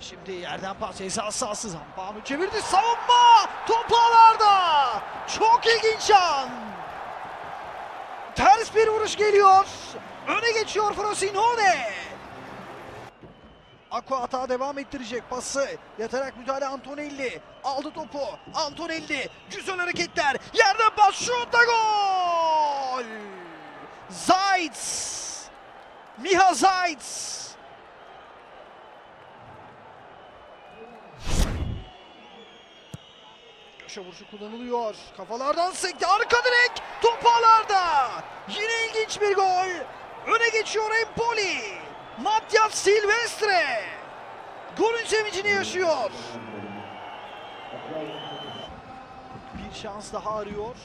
Şimdi yerden pas ceza sahası Zampano çevirdi savunma! Top ağlarda! Çok ilginç an! Ters bir vuruş geliyor. Öne geçiyor Frosinone. Aqua hata devam ettirecek pası. Yatarak müdahale Antonelli. Aldı topu. Antonelli güzel hareketler. Yerden pas şut da gol! Zayt Miha Zayt Köşe vuruşu kullanılıyor. Kafalardan sekti. Arka direk. Top ağlarda. Yine ilginç bir gol. Öne geçiyor Empoli. Matias Silvestre. Golün sevincini yaşıyor. Bir şans daha arıyor.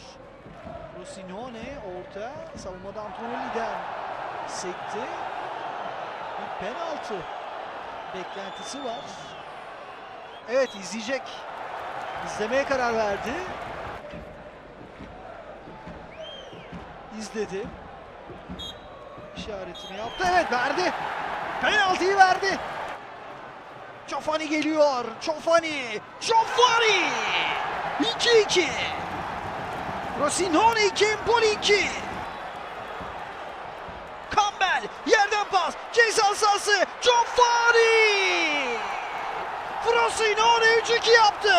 Rosinone orta. Savunmada Antonelli'den sekti. Bir penaltı beklentisi var. Evet izleyecek. İzlemeye karar verdi. İzledi. İşaretini yaptı. Evet verdi. Penaltıyı verdi. Çofani geliyor. Çofani. Çofani. 2-2. Rosinone 2, Empoli 2. Campbell yerden pas. Ceza sahası. Çofani. Frosinone 3-2 yaptı.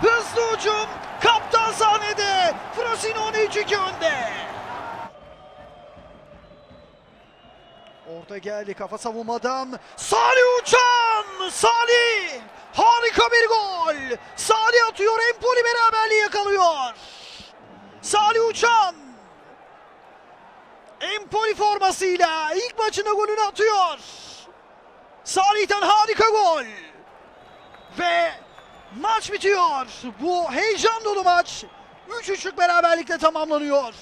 Hızlı ucum kaptan sahnede. Frosinone 3-2 önde. Orta geldi kafa savunmadan. Salih Uçan! Salih! Harika bir gol! Salih atıyor Empoli beraberliği yakalıyor. Salih Uçan! Empoli formasıyla ilk maçında golünü atıyor. Salih'ten harika gol. Ve maç bitiyor. Bu heyecan dolu maç 3-3'lük beraberlikle tamamlanıyor.